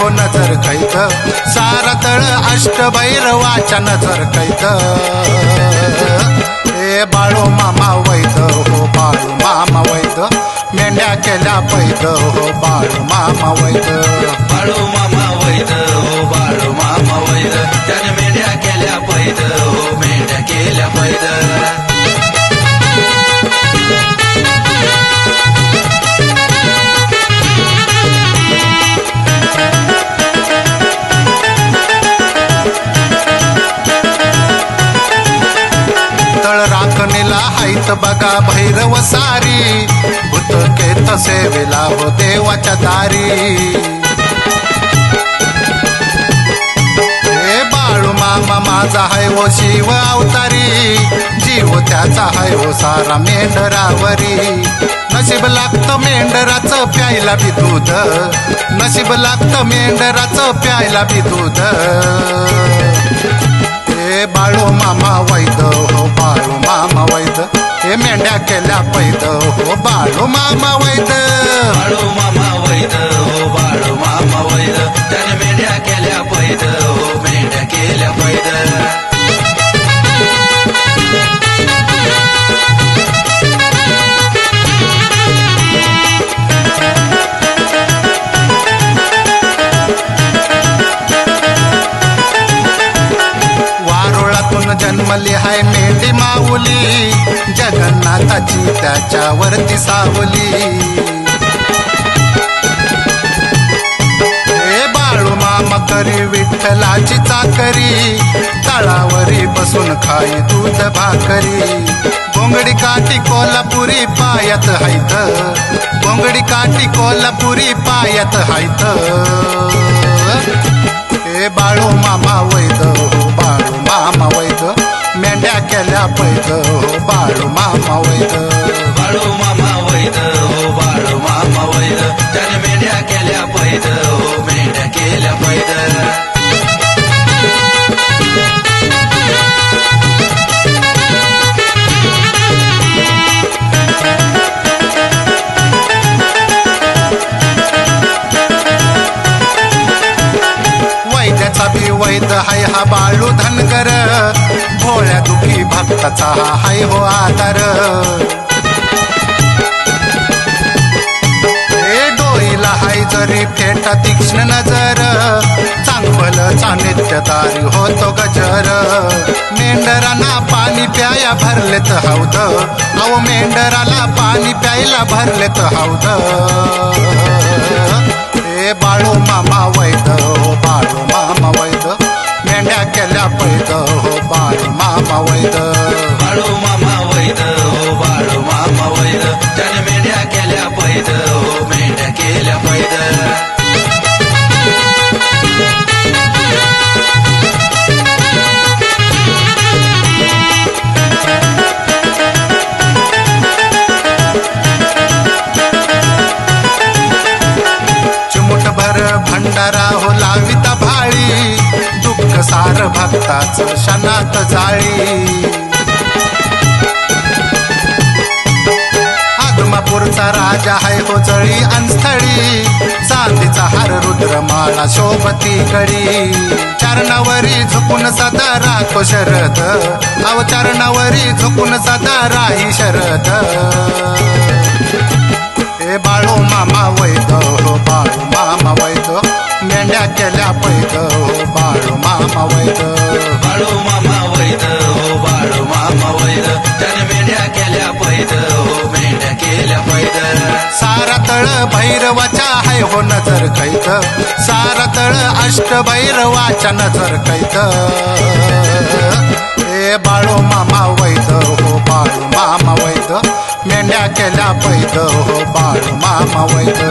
हो नजर कैत सार तळ अष्टभैरवाच्या नजर कैत ए बाळो मामा वैद हो बाळू मामा वैद. मेंढ्या केल्या पैद हो बाळू मामा वैद. बाळू मामा बघा भैरव सारी भूतकेत सेवेला हो देवाच्या दारी. हे बाळू मामा माझा हाय हो शिव अवतारी जीव त्याचा हाय हो सारा मेंढरावरी. नशीब लागतं मेंढराचं प्यायला बी दूध नशीब लागतं मेंढराचं प्यायला बी दूध. हे बाळू मामा वैद हो बाळू मामा वैद. हे मेंढ्या केल्या पैद हो बाळू मामा वैद. बाळू मामा वैद हो बाळू मामा वैद. त्याने मेंढ्या केल्या पैद हो मेंढ्या केल्या पैद. जगन्नाथाची त्याच्यावरती सावली. हे बाळू मामा करी विठ्ठलाची चाकरी तळावरी बसून खाई दूध भाकरी. बोंगडी काठी कोल्हापुरी पायात हायत बोंगडी काठी कोल्हापुरी पायात हायत. हे बाळू मामा वैद हो बाळू मामा वैद. मेंढ्या केल्या पैद बाळू मामा वैद बाळू मामा दुखी हा हाय हो आधार. हे डोईला हाय जरी फेटा तीक्ष्ण नजर. चांगल चानित्यदारी होतो गजर. मेंढरांना पाणी प्याया भरलेत हौद. अहो मेंढराला पाणी प्यायला भरलेत हौद. ए बाळू मामा वैद हो बाळू मामा वैद. मेंढ्या केल्या पैद हो बाळू मामा वैद. भक्ताच शनात जाळी. आगमापूरचा राजा हाय हो जळी अंस्थळी चांदीचा हार रुद्रमाळा शोभती कडी चरणावरी झुकून सदा राखो शरद. अव चरणावरी झुकून सदा राही शरद. हे बाळू मामा वैद हो बाळू मामा वैद मेंढ्या केल्या पैद हो बाळ हाय हो नजर तळ अष्ट भैरवाच्या नजर ए बाळो मामा वैद हो बाळू मामा वैद. मेंढ्या केल्या पैद हो बाळू मामा वैद.